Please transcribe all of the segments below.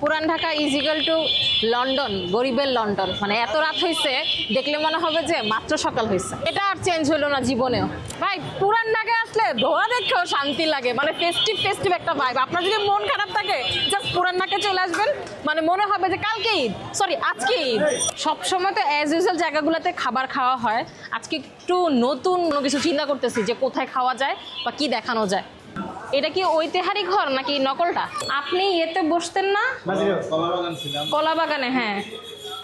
Puran Dhaka equal to London গরিবের London মানে এত রাত হয়েছে দেখলে মনে হবে যে মাত্র সকাল হয়েছে এটা আর চেঞ্জ হলো না জীবনেও। ভাই, পুরান ঢাকায় আসলে ধোয়া দেখেও শান্তি লাগে। মানে ফেস্টিভ ফেস্টিভ একটা ভাইব আপনার যদি মন খারাপ থাকে জাস্ট পুরান ঢাকায় চলে আসবেন। মানে মনে হবে যে কালকে ঈদ। সরি আজকে ঈদ। সবসময় তো অ্যাজ ইউজুয়াল জায়গাগুলোতে খাবার খাওয়া হয়। আজকে একটু নতুন কোনো কিছু চিন্তা করতেছি যে কোথায় খাওয়া যায় বা কি দেখানো যায়। এটা কি ঐতিহারিক ঘর নাকি নকলটা? আপনি ইয়েতে বসতেন না? কলা বাগানে হ্যাঁ।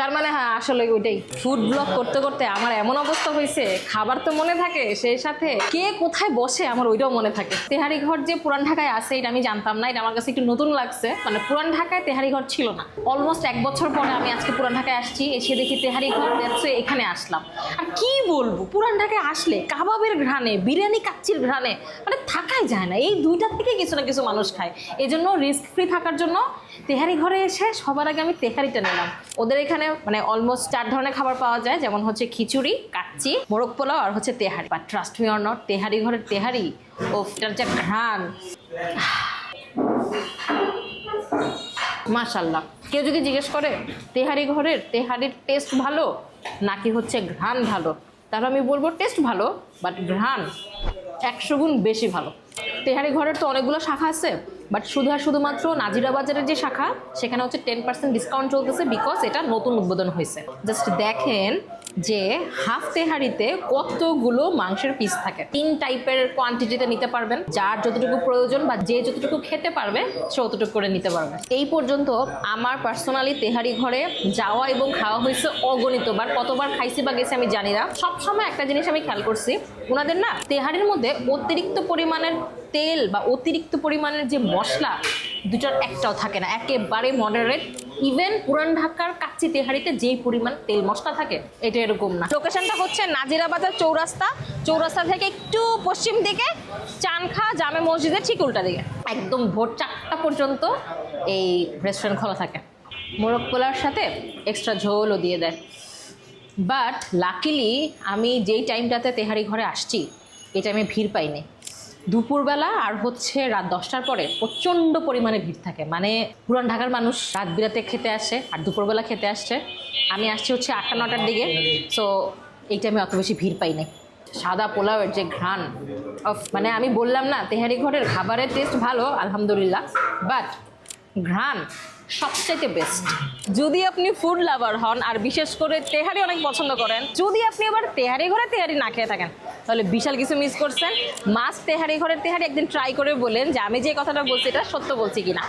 তার মানে হ্যাঁ আসলে ওইটাই। ফুড ব্লগ করতে করতে আমার এমন অবস্থা হয়েছে, খাবার তো মনে থাকে, সেই সাথে কে কোথায় বসে আমার ওইটাও মনে থাকে। তেহারি ঘর যে পুরান ঢাকায় আছে, এটা আমি জানতাম না, এটা আমার কাছে একটু নতুন লাগছে। মানে পুরান ঢাকায় তেহারি ঘর ছিল না। অলমোস্ট এক বছর পরে আমি আজকে পুরান ঢাকায় আসছি, এসে দেখি তেহারি ঘর দেখছে এখানে আসলাম। আর কি বলব, পুরান ঢাকায় আসলে কাবাবের ঘ্রাণে, বিরিয়ানি কাচ্চির ঘ্রাণে মানে থাকাই যায় না। এই দুইটা থেকে কিছু না কিছু মানুষ খায়। এই জন্য রিস্ক ফ্রি থাকার জন্য তেহারি ঘরে এসে সবার আগে আমি তেহারিটা নিলাম। ওদের এখানে মানে অলমোস্ট চার ধরনের খাবার পাওয়া যায়। যেমন হচ্ছে খিচুড়ি, কাচ্চি, মোরগ পোলাও আর হচ্ছে তেহারি। বা trust me or not tehari ঘরের তেহারি, ও এটার যে ঘ্রাণ। মাশাল্লাহ কেউ যদি জিজ্ঞেস করে, তেহারি ঘরের তেহারির টেস্ট ভালো? নাকি হচ্ছে ঘ্রাণ ভালো? তাহলে আমি বলব টেস্ট ভালো বাট ঘ্রাণ একশো গুণ বেশি ভালো। তেহারি ঘরের তো অনেকগুলো শাখা আছে। বাট শুধু আর শুধুমাত্র নাজিরা বাজারের যে শাখা, সেখানে হচ্ছে টেন পার্সেন্ট ডিসকাউন্ট চলতেছে বিকজ এটা নতুন উদ্বোধন হয়েছে। জাস্ট দেখেন যে হাফ তেহারিতে কতগুলো মাংসের পিস থাকে। তিন টাইপের কোয়ান্টিটিতে নিতে পারবেন। যার যতটুকু প্রয়োজন বা যে যতটুকু খেতে পারবে, সে অতটুকু করে নিতে পারবে। এই পর্যন্ত আমার পার্সোনালি তেহারি ঘরে যাওয়া এবং খাওয়া হয়েছে অগণিত। বার কতবার খাইছি বা গেছি আমি জানি না। সবসময় একটা জিনিস আমি খেয়াল করছি, ওনাদের না তেহারির মধ্যে অতিরিক্ত পরিমাণের তেল বা অতিরিক্ত পরিমাণের যে মশলা, দুটার একটাও থাকে না। একেবারে মডারেট ইভেন পুরান ঢাকার কাচ্চি তেহারিতে যেই পরিমাণ তেল মশলা থাকে, এটা এরকম না। লোকেশনটা হচ্ছে নাজিরা বাজার চৌরাস্তা। চৌরাস্তা থেকে একটু পশ্চিম দিকে, চানখা জামে মসজিদের ঠিক উল্টা দিকে। একদম ভোর চারটা পর্যন্ত এই রেস্টুরেন্ট খোলা থাকে। মোরগ পোলার সাথে এক্সট্রা ঝোলও দিয়ে দেয়। বাট লাকিলি আমি যেই টাইমটাতে তেহারি ঘরে আসছি, এই টাইমে ভিড় পাইনি। দুপুরবেলা আর হচ্ছে রাত দশটার পরে প্রচণ্ড পরিমাণে ভিড় থাকে। মানে পুরান ঢাকার মানুষ রাত বিরাতে খেতে আসে আর দুপুরবেলা খেতে আসছে। আমি আসছি হচ্ছে আটটা, নটার দিকে। সো এইটা আমি অত বেশি ভিড় পাই নাই। সাদা পোলাওয়ের যে ঘ্রাণ অফ মানে আমি বললাম না, তেহারি ঘরের খাবারের টেস্ট ভালো, আলহামদুলিল্লাহ। বাট ঘ্রাণ সবচাইতে বেস্ট যদি আপনি ফুড লাভার হন, আর বিশেষ করে তেহারি অনেক পছন্দ করেন, যদি আপনি আবার তেহারি ঘরে তেহারি না খেয়ে থাকেন, তাহলে বিশাল কিছু মিস করছেন। মাছ তেহারি ঘরের তেহারি একদিন ট্রাই করে বলেন যে আমি যে কথাটা বলছি এটা সত্য বলছি কিনা।